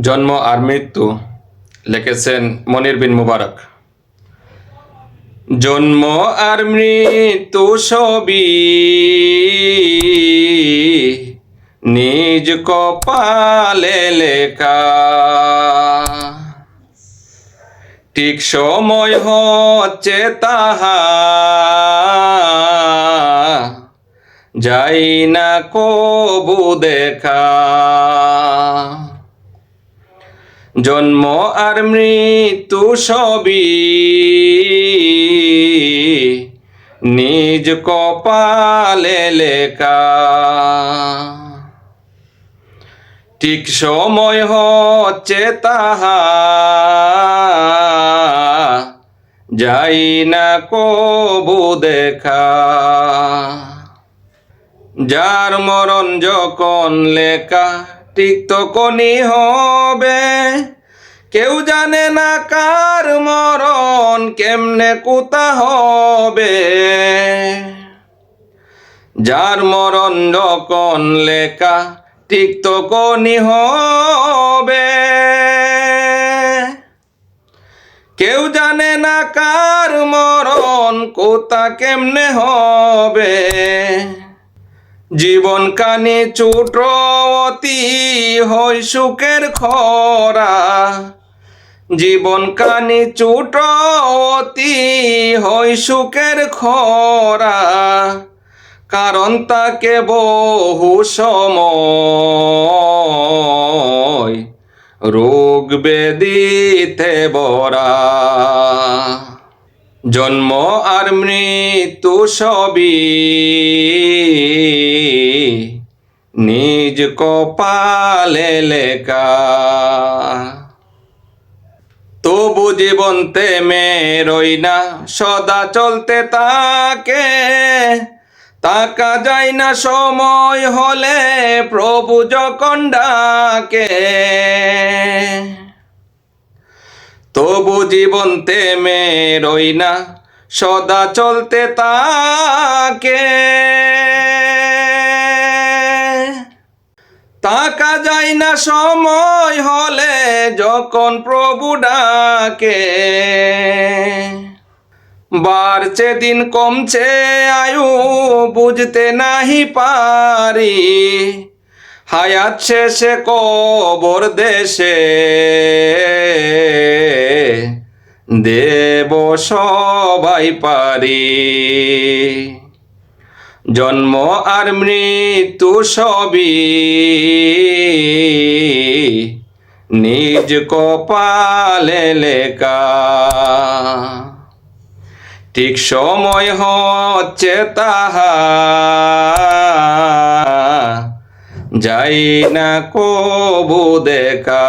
জন্ম আর মৃত্যু লিখেছেন মনির বিন মুবারক। জন্ম আর মৃত্যু সবই নিজ কপালে লেখা। ঠিক সময় হচ্ছে তাহা। যাই না কবু দেখা। জন্ম আর মৃত্যু সবই নিজ কপালে লেখা। ঠিক সময় হচ্ছে তাহা, যাই না কবু দেখা। যার মরণ যখন লেখা ঠিক তখনই হবে। কেউ জানে না কার মরণ, কেমনে কোথা হবে। যার মরণ যখন লেখা, ঠিক তখনই হবে। কেউ জানে না কার মরণ কোথা কেমনে হবে। জীবন কানে ছোট অতি হয় সুখের খরা। জীবন কানে ছোট অতি হয় সুখের খরা। কারণ তাকে বহু সময় রোগ বেদিতে বরা জন্ম আর মৃত্যু সবই নিজ কপালে লেখা। তবু জীবন তেমে রই না, সদা চলতে তাকে। তাকা যায় না সময় হলে, প্রভু যখন ডাকে। তবু জীবন তেমে রই না, সদা চলতে তাকে। যায় না সময় হলে যখন প্রভু ডাকে। বাড়ছে দিন, কমছে আয়ু, বুঝতে নাহি পারি। হায়াত শেষে, কবর দেশে। দেব সবাই পারি। জন্ম আর মৃত্যু সবই নিজ কপালে লেখা। ঠিক সময় হচ্ছে তাহা, যাই না কবু দেখা।